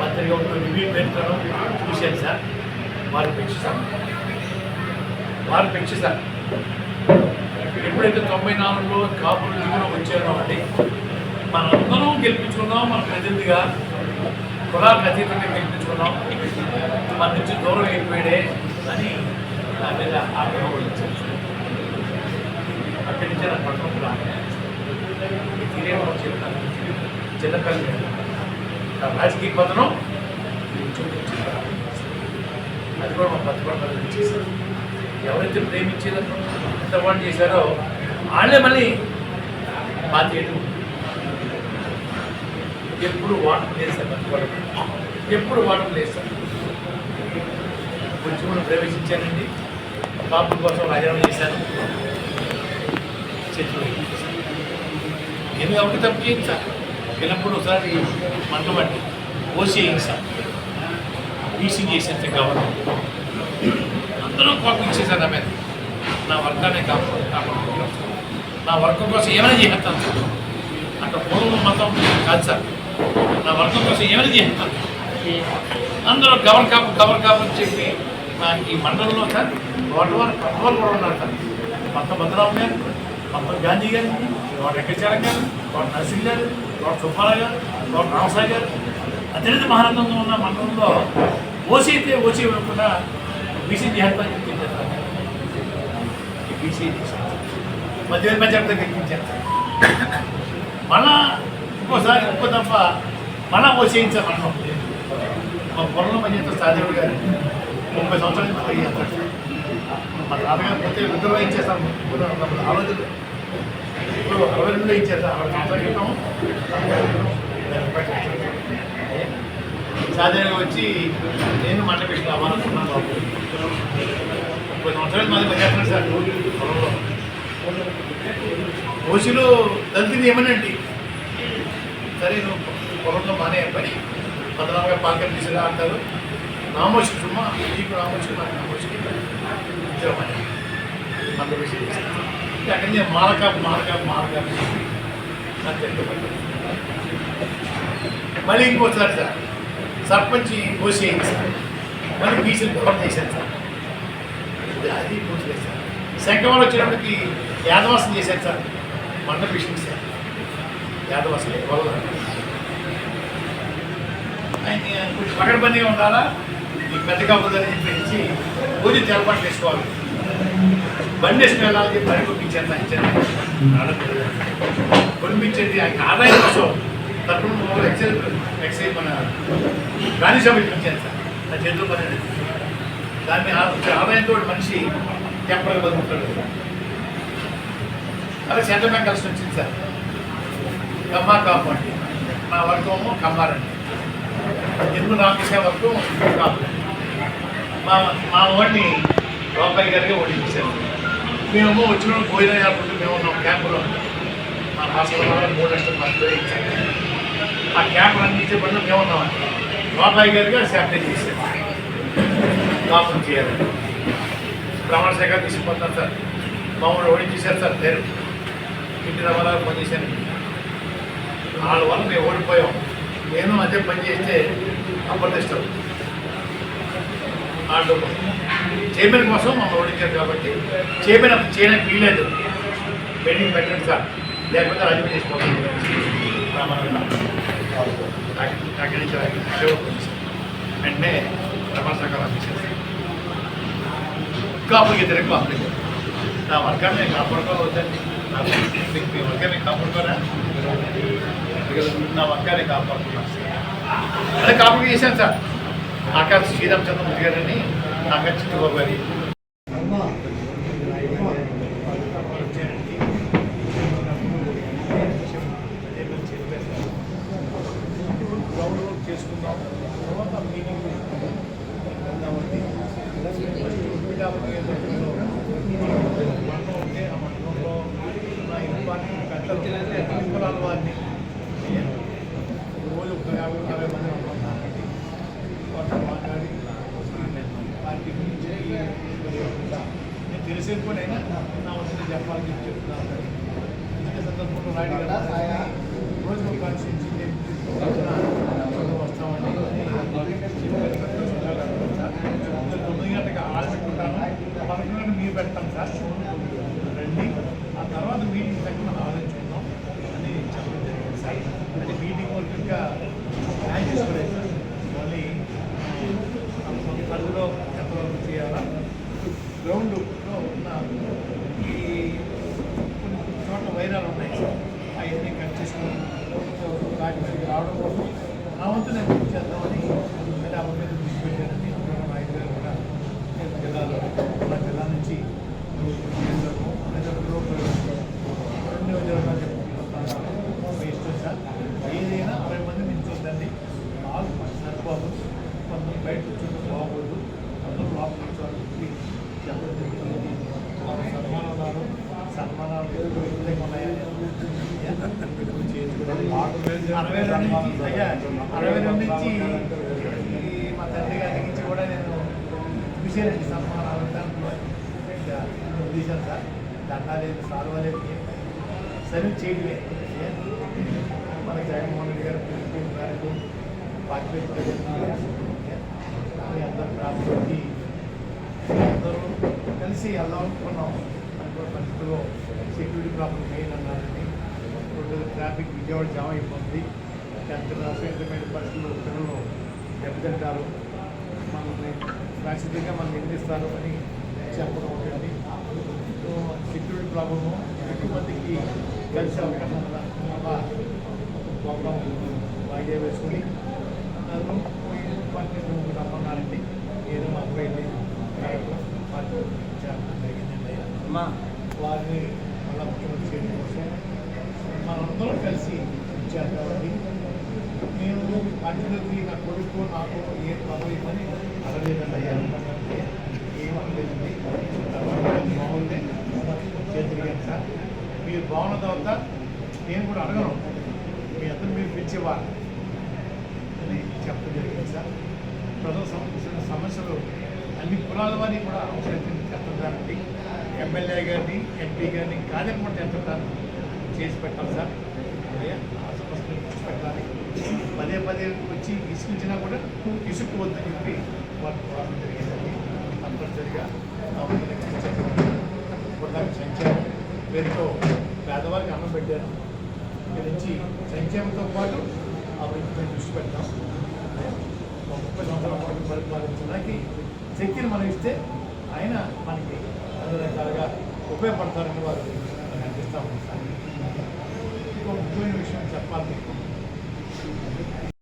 పత్రిక ఉంటుంది రివ్యూ పెడతాను చూశాను సార్. వారు పెంచుతాను వారు పెంచుతారు. ఎప్పుడైతే తొంభై నాలుగులో కాపులు దిగున వచ్చారో అండి మనందరం గెలిపించుకున్నాం మన ప్రతినిధిగా కులాలకు అతీతంగా గెలిపించుకున్నాం మన నుంచి దూరం అయిపోయాడే అని నా మీద ఆగ్రహం వచ్చింది అక్కడి నుంచి నాకు పట్టణం రాలేదు చెప్తాను. చిన్నపల్లి రాజకీయ పదనం అది కూడా మా పత్రిక చేశారు ఎవరైతే ప్రేమించారో ఎంత వాళ్ళు చేశారో వాళ్ళే మళ్ళీ బాధ్యత ఎప్పుడు వాటర్ లేదు సార్ ఎప్పుడు వాటర్ లేదు సార్. కొంచెం కూడా ప్రవేశించానండి. పాపం కోసం రాజీనామా చేశాను. చెట్లు ఎందుకు నేను ఎవరికి తప్పు ఎల్లప్పుడూ ఒకసారి మంట పట్టి ఓసీ సార్. బీసీ చేసేంత గవర్నర్ అందరూ కోపం ఇచ్చేసారు నా మీద. నా వర్గానే కాపాడు నా వర్గం కోసం ఏమైనా చేస్తాను సార్. అక్కడ పూర్వం మతం కాదు సార్. నా వర్గం కోసం ఏమైనా చేస్తాను అందరూ గవర్ కాపు గవర్ కాపు అని చెప్పి నా ఈ మండలంలో సార్ వాటి వారు పట్టువారు కూడా ఉన్నారు సార్. మొత్తం భద్రరావు గారు మొత్తం గాంధీ గారు వాడు వెంకటాచారం గారు వాడు నరసింహ గారు డాక్టర్ సుబ్బారావు గారు గోడ రామసాయి గారు అత్యంత మహారంగంలో ఉన్న మండలంలో ఓసీ అయితే ఓసీ ఇవ్వకుండా బీసీ చేస్తాను చెప్పించారు బీసీ మధ్య మెజార్టీతో గెలిపించారు మళ్ళా ఇంకోసారి ఇంకో తప్ప మళ్ళా ఓసేయించారు మనం మా పొలంలో పనిచేస్తే సాదేవుడు గారు ముప్పై సంవత్సరాల నుంచి పని మా తాతగారు పోతే రుద్రలో ఇచ్చేస్తాం ఆలోచన ఇప్పుడు అరవై రెండు ఇచ్చేస్తాం అరవై వచ్చి నేను మంట పెట్టి రావాలనుకున్నాను బాబు. ముప్పై సంవత్సరాలు మాది పనిచేస్తున్నాడు సార్. పొలంలో. ఓసీలు దళితులు ఏమనండి సరే నువ్వు పొలంలో మానే పని. పద్నాలుగు పాకం తీసుకురా అంటారు. నామోషి సుమా నీకు నామోషి నాకు నామోషి ఇద్దరమని మన విషయం అక్కడి నుంచి మాలక మారక మాలక అంతే మళ్ళీ ఇంకోసారి సార్ సర్పంచ్ కోసేయండి సార్ మళ్ళీ బీసీలు గవర్న చేశాను సార్. అది పూర్తి సార్. శంకవాళ్ళు వచ్చినప్పటికి యాదవాసం చేశాను సార్. మంట ఫిషింగ్ సార్. యాదవాసం వల్ల ఆయన కొంచెం ఉండాలా? ఈ పెద్దగా ఉందని చెప్పేసి పూజ తెలపాటు చేసుకోవాలి. బండి వేసుకుని వెళ్ళాలని కొనిపించేది బడి కొనిపించేది ఆయన ఆదాయం కోసం తరపున ఎక్సైజ్ ఎక్సైజ్ మన గాంధీ సభ ఇప్పించాను సార్. నా చేతిలో పని దాన్ని ఆదాయంతో మనిషి టెంపరీ బతుకుతాడు అలా సెంట్రల్ బ్యాంక్ కలిసి వచ్చింది సార్. కమ్మా కాపు అండి. నా వర్గము కమ్మారండి ఎందుకు రామకృష్ణ వర్గం? కాపు మా మా వాడిని బాబాయ్ గారికి ఓడించారు మేము వచ్చిన భోజనం ఏర్పడి మేము ఉన్నాం క్యాంపులో. మా హాస్పిటల్ మూడు లక్షల మంది ఆ క్యాంపులు అన్ని ఇచ్చేపడిన మేము ఉన్నాం బాబాయ్ గారికి శాంపిల్ చేశారు. కాపులు చేయాలి. ప్రమాణ శాఖ తీసుకుపోతాను సార్. మామూలు ఓడించేశారు సార్ పేరు. ఇంటి రవాణాలు పనిచేశాను వాళ్ళ వల్ల మేము ఓడిపోయాం. నేను అదే పని చేస్తే అప్రతిష్టం. వాళ్ళు చైర్మన్ కోసం మమ్మల్ని ఓడించారు కాబట్టి చైర్మన్ చేయడానికి వీల్లేదు. మీటింగ్ పెట్టండి సార్ లేకపోతే రాజీనామా చేసుకోవాలి అక్కడి నుంచి వెంటనే ప్రమాణ శాఖ ఆఫీసర్ కాపులకి తిరగ కాపులకి. నా వర్గాన్ని కాపాడుకోవాలి వద్దండి నా మీకు మీ వర్గాన్ని కాపాడుకోరా? నా వర్గాన్ని కాపాడుకున్నాను అదే కాపులకి చేశాను సార్. ఆకాశ శ్రీరామచంద్రమూర్తి గారని ఆకాశ గారి చేసుకుందాం తర్వాత మీటింగ్ వెళ్దామండి మండలం ఉంటే ఆ మండలంలో ఉన్న ఇబ్బంది గంటలు కులాల వారిని రోజు ఒక యాభై యాభై మంది ఉన్నాం కాబట్టి వాళ్ళతో మాట్లాడి పార్టీ గురించి నేను తెలిసేకపోయినా నా వచ్చిన చెప్పాలని చెప్పి చెప్తున్నాను ఇదే సందర్భంలో రాయడం నా నేను చేద్దామని అంటే ఆ మీద బుక్ పెట్టానని అమ్మ నాయకులు గారు కూడా నేను జిల్లాలో మన జిల్లా నుంచి రెండు ఉద్యోగాలు మీ ఇష్టం సార్ ఏదైనా అరవై మంది నుంచి చూద్దండి సరిపోదు కొంతమంది బయట కూర్చుంటే బాగోదు అందరూ లోపల కూర్చోవాలి చెప్పడం జరిగింది వాళ్ళ సన్మానాలు విధంగా అరవై రెండు అరవై రెండు నుంచి మా తండ్రి గారి నుంచి కూడా నేను చూసానండి సన్మానాలు దాంట్లో ఇంకా తీశాను సార్. దండాలేదు సార్వలేదు సరే చేయలే మన జగన్మోహన్ రెడ్డి గారు పిలుపు మేరకు పార్టీ అందరూ ప్రాప్తి అందరూ కలిసి వెళ్దాం అనుకున్నాం. పరిస్థితుల్లో సెక్యూరిటీ ప్రాబ్లం మెయిన్ అన్నారండి ట్రాఫిక్ విజయవాడ జామ్ అయిపోతుంది టెన్త్ అసహ్యమైన పరిస్థితులు పరిస్థితుల్లో పిల్లలు దెబ్బతింటారు మనల్ని ఖచ్చితంగా మనం నిందిస్తారు అని చెప్పడం ఉంటుంది సో సెక్యూరిటీ ప్రాబ్లము ఎక్కువ మందికి కలిసే అవకాశం ఉందా? వాయిదా వేసుకుని నన్ను పని రమ్మన్నారండి నేను మా అబ్బాయిని పార్టీ చేరడం జరిగిందండి అమ్మా వారిని మళ్ళా ముఖ్యమంత్రి చేయడం కోసం మనందరం కలిసి చేద్దామండి నేను పార్టీలోకి నా కొడుకు నాకు ఏం పదవి ఇవ్వని అడగలేదండి అయ్యా ఏం అనలేదండి బాగుంది. చేతిరిగాను సార్. మీరు బాగున్న తర్వాత నేను కూడా అడగను. మీ అందరూ మీరు పిలిచేవారు అని చెప్పడం జరిగింది సార్. ప్రజల సమస్య సమస్యలు అన్ని కులాల వారిని కూడా చెప్తుంటారండి ఎమ్మెల్యే గారిని ఎంపీ గారిని కార్యక్రమం ఎంత చేసి పెట్టాలి సార్. అయ్యా, ఆ సమస్యలు చేసి పెట్టాలి పదే పదే వచ్చి ఇసుకించినా కూడా విసుక్కోవద్దని చెప్పి వారు కోరడం జరిగిందండి. తప్పనిసరిగా ఇప్పుడు సంక్షేమం పేరుతో పేదవారికి అన్నం పెట్టారు. ఇక్కడ నుంచి సంక్షేమంతో పాటు అభివృద్ధి దృష్టి పెడతాం. ముప్పై సంవత్సరాల పాటు పరిపాలించడానికి శక్తిని మనం ఇస్తే ఆయన మనకి అన్ని రకాలుగా ఉపయోగపడతారని వారు మనకు విషయం చెప్పాలి